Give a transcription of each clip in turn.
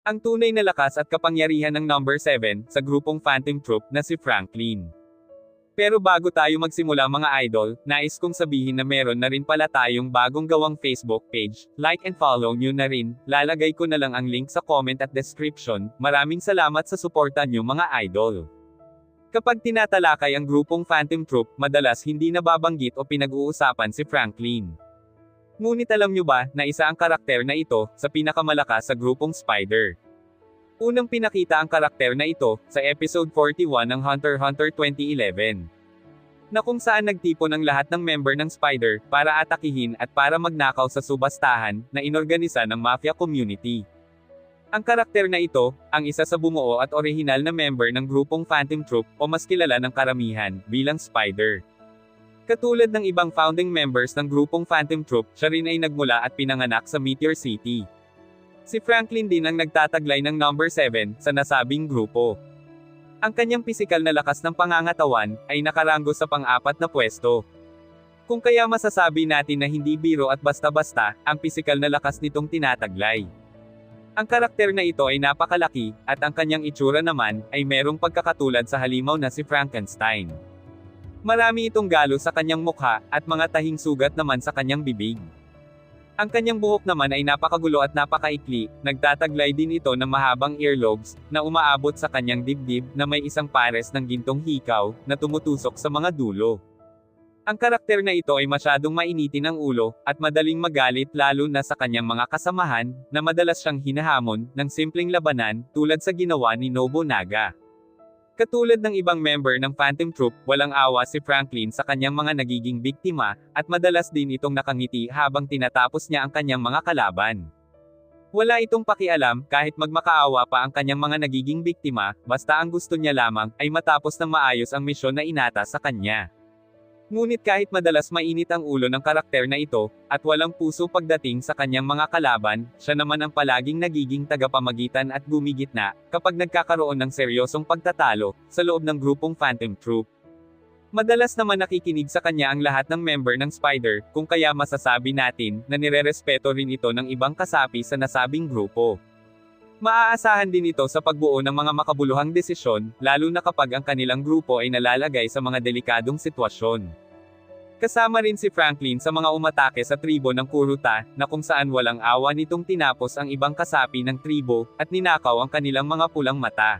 Ang tunay na lakas at kapangyarihan ng number 7 sa grupong Phantom Troop na si Franklin. Pero bago tayo magsimula mga idol, nais kong sabihin na meron na rin pala tayong bagong gawang Facebook page, like and follow nyo na rin, lalagay ko na lang ang link sa comment at description, maraming salamat sa suporta nyo mga idol. Kapag tinatalakay ang grupong Phantom Troop, madalas hindi nababanggit o pinag-uusapan si Franklin. Ngunit alam nyo ba, na isa ang karakter na ito, sa pinakamalakas sa grupong Spider. Unang pinakita ang karakter na ito, sa episode 41 ng Hunter Hunter 2011. Na kung saan nagtipon ang lahat ng member ng Spider, para atakihin at para magnakaw sa subastahan, na inorganisa ng mafia community. Ang karakter na ito, ang isa sa bumuo at orihinal na member ng grupong Phantom Troop, o mas kilala ng karamihan, bilang Spider. Katulad ng ibang founding members ng grupong Phantom Troop, siya rin ay nagmula at pinanganak sa Meteor City. Si Franklin din ang nagtataglay ng number 7 sa nasabing grupo. Ang kanyang pisikal na lakas ng pangangatawan ay nakaranggo sa pang-apat na pwesto. Kung kaya masasabi natin na hindi biro at basta-basta ang pisikal na lakas nitong tinataglay. Ang karakter na ito ay napakalaki, at ang kanyang itsura naman ay merong pagkakatulad sa halimaw na si Frankenstein. Marami itong galo sa kanyang mukha, at mga tahing sugat naman sa kanyang bibig. Ang kanyang buhok naman ay napakagulo at napakaikli, nagtataglay din ito ng mahabang earlobes, na umaabot sa kanyang dibdib, na may isang pares ng gintong hikaw, na tumutusok sa mga dulo. Ang karakter na ito ay masyadong mainitin ang ulo, at madaling magalit lalo na sa kanyang mga kasamahan, na madalas siyang hinahamon, ng simpleng labanan, tulad sa ginawa ni Nobunaga. Katulad ng ibang member ng Phantom Troop, walang awa si Franklin sa kanyang mga nagiging biktima, at madalas din itong nakangiti habang tinatapos niya ang kanyang mga kalaban. Wala itong pakialam, kahit magmakaawa pa ang kanyang mga nagiging biktima, basta ang gusto niya lamang, ay matapos ng maayos ang misyon na inata sa kanya. Ngunit kahit madalas mainit ang ulo ng karakter na ito, at walang puso pagdating sa kanyang mga kalaban, siya naman ang palaging nagiging tagapamagitan at gumigitna, kapag nagkakaroon ng seryosong pagtatalo, sa loob ng grupong Phantom Troop. Madalas naman nakikinig sa kanya ang lahat ng member ng Spider, kung kaya masasabi natin, na nirerespeto rin ito ng ibang kasapi sa nasabing grupo. Maaasahan din ito sa pagbuo ng mga makabuluhang desisyon, lalo na kapag ang kanilang grupo ay nalalagay sa mga delikadong sitwasyon. Kasama rin si Franklin sa mga umatake sa tribo ng Kuruta, na kung saan walang awa nitong tinapos ang ibang kasapi ng tribo, at ninakaw ang kanilang mga pulang mata.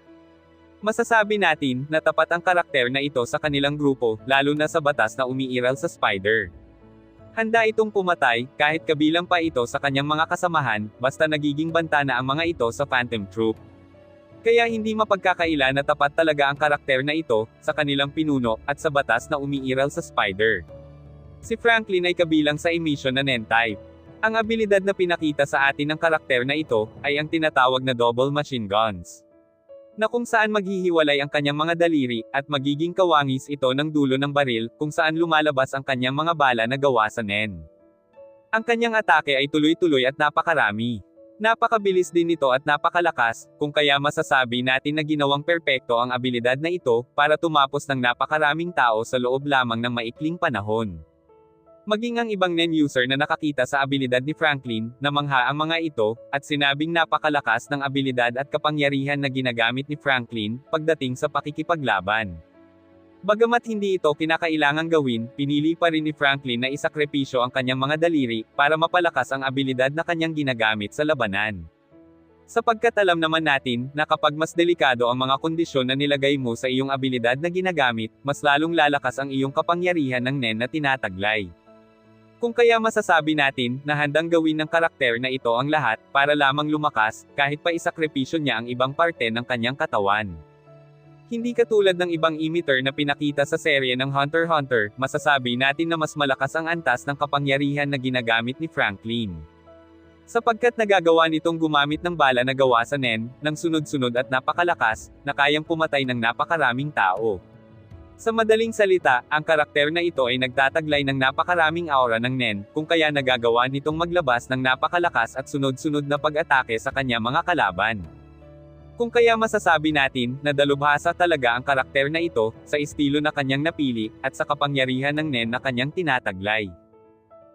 Masasabi natin, na tapat ang karakter na ito sa kanilang grupo, lalo na sa batas na umiiral sa Spider. Handa itong pumatay, kahit kabilang pa ito sa kanyang mga kasamahan, basta nagiging banta na ang mga ito sa Phantom Troop. Kaya hindi mapagkakaila na tapat talaga ang karakter na ito, sa kanilang pinuno, at sa batas na umiiral sa Spider. Si Franklin ay kabilang sa emission na N-type. Ang abilidad na pinakita sa atin ng karakter na ito, ay ang tinatawag na double machine guns na kung saan maghihiwalay ang kanyang mga daliri, at magiging kawangis ito ng dulo ng baril, kung saan lumalabas ang kanyang mga bala na gawa sa nen. Ang kanyang atake ay tuloy-tuloy at napakarami. Napakabilis din ito at napakalakas, kung kaya masasabi natin na ginawang perpekto ang abilidad na ito, para tumapos ng napakaraming tao sa loob lamang ng maikling panahon. Maging ang ibang NEN user na nakakita sa abilidad ni Franklin, namangha ang mga ito, at sinabing napakalakas ng abilidad at kapangyarihan na ginagamit ni Franklin, pagdating sa pakikipaglaban. Bagamat hindi ito kinakailangang gawin, pinili pa rin ni Franklin na isakripisyo ang kanyang mga daliri, para mapalakas ang abilidad na kanyang ginagamit sa labanan. Sapagkat alam naman natin, na kapag mas delikado ang mga kondisyon na nilagay mo sa iyong abilidad na ginagamit, mas lalong lalakas ang iyong kapangyarihan ng NEN na tinataglay. Kung kaya masasabi natin, na handang gawin ng karakter na ito ang lahat, para lamang lumakas, kahit pa isakripisyo niya ang ibang parte ng kanyang katawan. Hindi katulad ng ibang emitter na pinakita sa serye ng Hunter x Hunter, masasabi natin na mas malakas ang antas ng kapangyarihan na ginagamit ni Franklin. Sapagkat nagagawa nitong gumamit ng bala na gawa sa NEN, ng sunod-sunod at napakalakas, na kayang pumatay ng napakaraming tao. Sa madaling salita, ang karakter na ito ay nagtataglay ng napakaraming aura ng Nen, kung kaya nagagawa nitong maglabas ng napakalakas at sunod-sunod na pag-atake sa kanya mga kalaban. Kung kaya masasabi natin, na dalubhasa talaga ang karakter na ito, sa estilo na kanyang napili, at sa kapangyarihan ng Nen na kanyang tinataglay.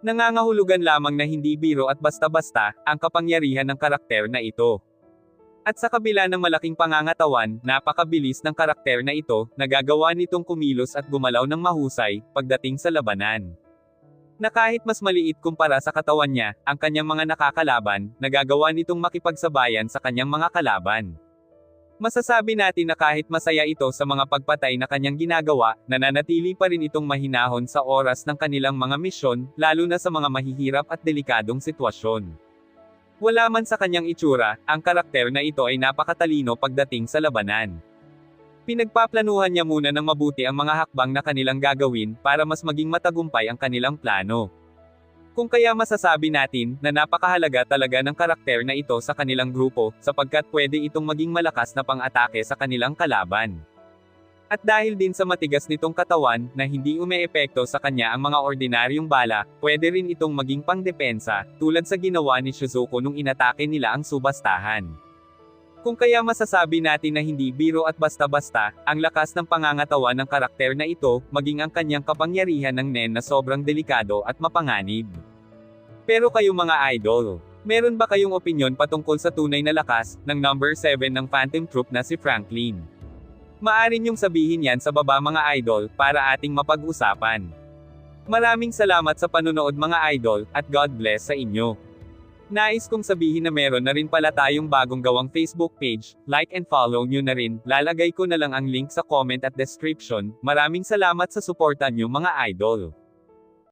Nangangahulugan lamang na hindi biro at basta-basta, ang kapangyarihan ng karakter na ito. At sa kabila ng malaking pangangatawan, napakabilis ng karakter na ito, nagagawa nitong kumilos at gumalaw ng mahusay, pagdating sa labanan. Na kahit mas maliit kumpara sa katawan niya, ang kanyang mga nakakalaban, nagagawa nitong makipagsabayan sa kanyang mga kalaban. Masasabi natin na kahit masaya ito sa mga pagpatay na kanyang ginagawa, nananatili pa rin itong mahinahon sa oras ng kanilang mga misyon, lalo na sa mga mahihirap at delikadong sitwasyon. Wala man sa kanyang itsura, ang karakter na ito ay napakatalino pagdating sa labanan. Pinagpaplanuhan niya muna ng mabuti ang mga hakbang na kanilang gagawin para mas maging matagumpay ang kanilang plano. Kung kaya masasabi natin na napakahalaga talaga ng karakter na ito sa kanilang grupo, sapagkat pwede itong maging malakas na pang-atake sa kanilang kalaban. At dahil din sa matigas nitong katawan, na hindi umeepekto sa kanya ang mga ordinaryong bala, pwede rin itong maging pangdepensa, tulad sa ginawa ni Shizuko nung inatake nila ang subastahan. Kung kaya masasabi natin na hindi biro at basta-basta, ang lakas ng pangangatawan ng karakter na ito, maging ang kanyang kapangyarihan ng Nen na sobrang delikado at mapanganib. Pero kayo mga idol, meron ba kayong opinyon patungkol sa tunay na lakas, ng number 7 ng Phantom Troop na si Franklin? Maari niyong sabihin yan sa baba mga idol, para ating mapag-usapan. Maraming salamat sa panonood mga idol, at God bless sa inyo. Nais kong sabihin na meron na rin pala tayong bagong gawang Facebook page, like and follow nyo na rin, lalagay ko na lang ang link sa comment at description, maraming salamat sa suporta nyo mga idol.